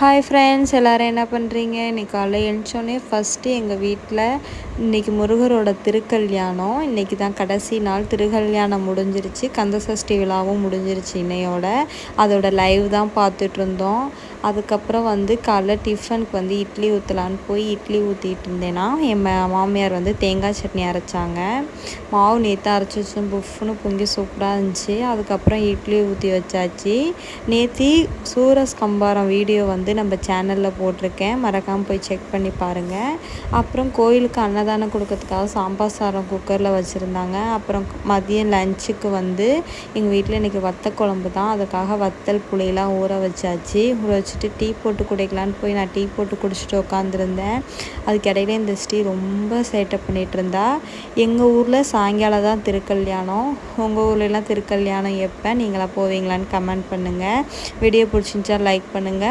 Hi friends எல்லோரும் என்ன பண்ணுறீங்க இன்றைக்கி காலையில் எழுந்தோடனே ஃபஸ்ட்டு எங்கள் வீட்டில் இன்றைக்கி முருகரோட திருக்கல்யாணம். இன்றைக்கி தான் கடைசி நாள். திருக்கல்யாணம் முடிஞ்சிருச்சு. கந்தசஷ்டி விழாவும் முடிஞ்சிருச்சு இன்னையோட. அதோட லைவ் தான் பார்த்துட்ருந்தோம் அதுக்கப்புறம் வந்து காலைல டிஃபனுக்கு வந்து இட்லி ஊற்றலான்னு போய் இட்லி ஊற்றிட்டு இருந்தேன்னா என் மாமியார் வந்து தேங்காய் சட்னி அரைச்சாங்க. மாவு நேற்று அரைச்சி வச்சு புஃப்னு பொங்கி சூப்பராக இருந்துச்சு. அதுக்கப்புறம் இட்லி ஊற்றி வச்சாச்சு. நேற்று சூரஸ் கம்பாரம் வீடியோ வந்து நம்ம சேனலில் போட்டிருக்கேன். மறக்காமல் போய் செக் பண்ணி பாருங்கள் அப்புறம் கோயிலுக்கு அன்னதானம் கொடுக்கறதுக்காக சாம்பார் சாதம் குக்கரில் வச்சுருந்தாங்க. அப்புறம் மதியம் லஞ்சுக்கு வந்து எங்கள் வீட்டில் இன்றைக்கி வத்த குழம்பு தான். அதுக்காக வத்தல் புளியெலாம் ஊற வச்சாச்சு. ஊற வச்சுட்டு டீ போட்டு குடிக்கலான்னு போய் நான் டீ போட்டு குடிச்சிட்டு உட்காந்துருந்தேன் அதுக்கு இடையில இந்த ஸ்ரீ ரொம்ப சேட்டப் பண்ணிகிட்டு இருந்தா எங்கள் ஊரில் சாயங்காலம் தான் திருக்கல்யாணம். உங்கள் ஊர்லலாம் திருக்கல்யாணம் எப்போ? நீங்களாம் போவீங்களான்னு கமெண்ட் பண்ணுங்கள் வீடியோ பிடிச்சிருந்துச்சா லைக் பண்ணுங்கள்